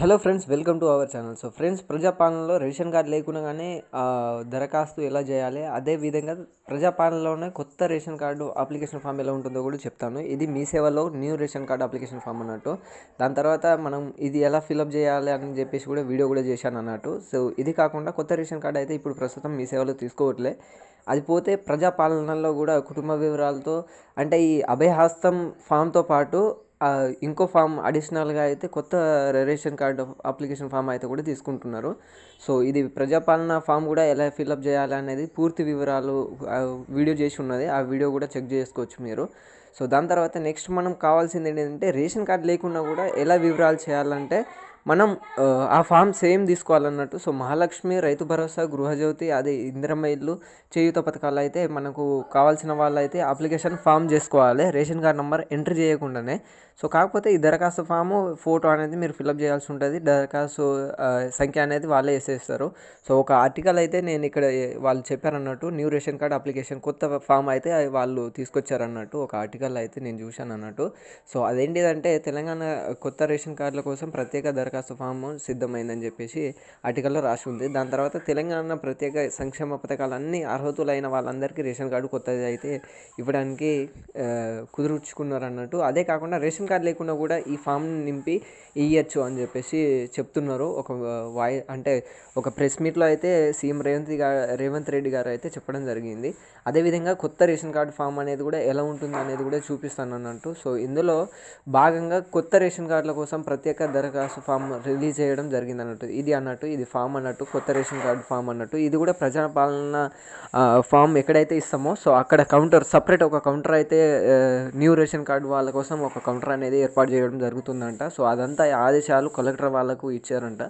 Hello friends welcome to our channel. So friends ప్రజాపాలనలో ration card లేకుండానే కానీ దరఖాస్తు ఎలా చేయాలి? అదే విధంగా ప్రజాపాలనలోనే కొత్త రేషన్ కార్డు అప్లికేషన్ ఫామ్ ఎలా ఉంటుందో కూడా చెప్తాను. ఇది మీ సేవలో new ration card application form అన్నట్టు. దాని తర్వాత మనం ఇది ఎలా ఫిలప్ చేయాలి అని చెప్పేసి కూడా వీడియో కూడా చేశాను అన్నట్టు. సో ఇది కాకుండా కొత్త రేషన్ కార్డు అయితే ఇప్పుడు ప్రస్తుతం మీ సేవలో తీసుకోవట్లే. అది పోతే ప్రజాపాలనలో కూడా కుటుంబ వివరాలతో అంటే ఈ అభయహస్తం ఫామ్తో పాటు ఇంకో ఫామ్ అడిషనల్గా అయితే కొత్త రేషన్ కార్డు అప్లికేషన్ ఫామ్ అయితే కూడా తీసుకుంటున్నారు. సో ఇది ప్రజాపాలన ఫామ్ కూడా ఎలా ఫిల్అప్ చేయాలి అనేది పూర్తి వివరాలు వీడియో చేసి ఉన్నది. ఆ వీడియో కూడా చెక్ చేసుకోవచ్చు మీరు. సో దాని తర్వాత నెక్స్ట్ మనం కావాల్సింది ఏంటంటే రేషన్ కార్డు లేకుండా కూడా ఎలా వివరాలు చేయాలంటే మనం ఆ, ఫామ్ సేమ్ తీసుకోవాలన్నట్టు. సో మహాలక్ష్మి రైతు భరోసా గృహజ్యోతి అదే ఇందిరమ్మ ఇల్లు చేయూత పథకాలు అయితే మనకు కావాల్సిన వాళ్ళు అయితే అప్లికేషన్ ఫామ్ చేసుకోవాలి. రేషన్ కార్డ్ నెంబర్ ఎంట్రీ చేయకుండానే. సో కాకపోతే ఈ దరఖాస్తు ఫాము ఫోటో అనేది మీరు ఫిల్అప్ చేయాల్సి ఉంటుంది. దరఖాస్తు సంఖ్య అనేది వాళ్ళే వేసేస్తారు. సో ఒక ఆర్టికల్ అయితే నేను ఇక్కడ వాళ్ళు చెప్పారన్నట్టు న్యూ రేషన్ కార్డ్ అప్లికేషన్ కొత్త ఫామ్ అయితే వాళ్ళు తీసుకొచ్చారన్నట్టు ఒక ఆర్టికల్ అయితే నేను చూశాను అన్నట్టు సో అదేంటిదంటే తెలంగాణ కొత్త రేషన్ కార్డుల కోసం ప్రత్యేక దరఖాస్తు ఫామ్ సిద్ధమైందని చెప్పేసి ఆర్టికల్లో రాసి ఉంది. దాని తర్వాత తెలంగాణ ప్రత్యేక సంక్షేమ పథకాలన్నీ అర్హతులైన వాళ్ళందరికీ రేషన్ కార్డు కొత్తది అయితే ఇవ్వడానికి కుదురుచుకున్నారు కుదుర్చుకున్నారు అన్నట్టు అదే కాకుండా రేషన్ కార్డు లేకుండా కూడా ఈ ఫామ్ నింపి ఇయ్యచ్చు అని చెప్పేసి చెప్తున్నారు. ఒక వాయి అంటే ఒక ప్రెస్ మీట్లో అయితే సీఎం రేవంత్ గారు రేవంత్ రెడ్డి గారు అయితే చెప్పడం జరిగింది. అదేవిధంగా కొత్త రేషన్ కార్డు ఫామ్ అనేది కూడా ఎలా ఉంటుంది అనేది కూడా చూపిస్తాను అన్నట్టు సో ఇందులో భాగంగా కొత్త రేషన్ కార్డుల కోసం ప్రత్యేక దరఖాస్తు ఫామ్ రిలీజ్ చేయడం జరిగింది అన్నట్టు ఇది అన్నట్టు ఇది ఫామ్ అన్నట్టు కొత్త రేషన్ కార్డు ఫామ్ అన్నట్టు. ఇది కూడా ప్రజాపాలన ఫామ్ ఎక్కడైతే ఇస్తామో సో అక్కడ కౌంటర్ సపరేట్ ఒక కౌంటర్ అయితే న్యూ రేషన్ కార్డు వాళ్ళ కోసం ఒక కౌంటర్ అనేది ఏర్పాటు చేయడం జరుగుతుందంట. సో అదంతా ఆదేశాలు కలెక్టర్ వాళ్ళకు ఇచ్చారంట.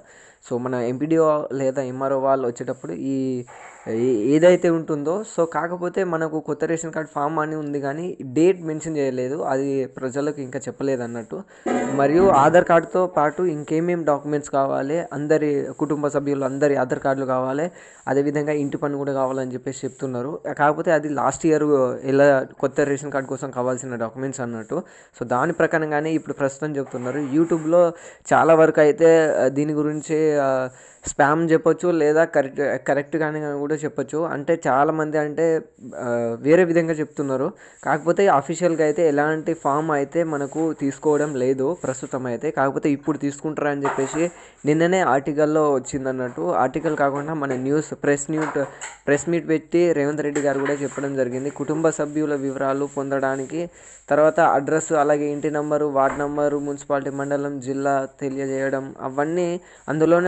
సో మన ఎంపీడీఓ లేదా ఎంఆర్ఓ వాళ్ళు వచ్చేటప్పుడు ఈ ఏదైతే ఉంటుందో సో కాకపోతే మనకు కొత్త రేషన్ కార్డ్ ఫామ్ అని ఉంది కానీ డేట్ మెన్షన్ చేయలేదు. అది ప్రజలకు ఇంకా చెప్పలేదు అన్నట్టు. మరియు ఆధార్ కార్డుతో పాటు ఇంకేమేం డాక్యుమెంట్స్ కావాలి అందరి కుటుంబ సభ్యులు అందరి ఆధార్ కార్డులు కావాలి అదేవిధంగా ఇంటి పని కూడా కావాలని చెప్పేసి చెప్తున్నారు. కాకపోతే అది లాస్ట్ ఇయర్ ఎలా కొత్త రేషన్ కార్డు కోసం కావాల్సిన డాక్యుమెంట్స్ అన్నట్టు. సో దాని ప్రకారంగానే ఇప్పుడు ప్రస్తుతం చెప్తున్నారు. యూట్యూబ్లో చాలా వరకు అయితే దీని గురించి స్పామ్ చెప్పొచ్చు లేదా కరెక్ట్ కరెక్ట్గానే కూడా చెప్పొచ్చు. అంటే చాలామంది అంటే వేరే విధంగా చెప్తున్నారు. కాకపోతే అఫీషియల్గా అయితే ఎలాంటి ఫామ్ అయితే మనకు తీసుకోవడం లేదు ప్రస్తుతం అయితే. కాకపోతే ఇప్పుడు తీసుకుంటారని చెప్పేసి నిన్ననే ఆర్టికల్లో వచ్చిందన్నట్టు. ఆర్టికల్ కాకుండా మన న్యూస్ ప్రెస్ న్యూట్ ప్రెస్ మీట్ పెట్టి రేవంత్ రెడ్డి గారు కూడా చెప్పడం జరిగింది. కుటుంబ సభ్యుల వివరాలు పొందడానికి. తర్వాత అడ్రస్ అలాగే ఇంటి నంబరు వార్డ్ నంబరు మున్సిపాలిటీ మండలం జిల్లా తెలియజేయడం అవన్నీ అందులోనే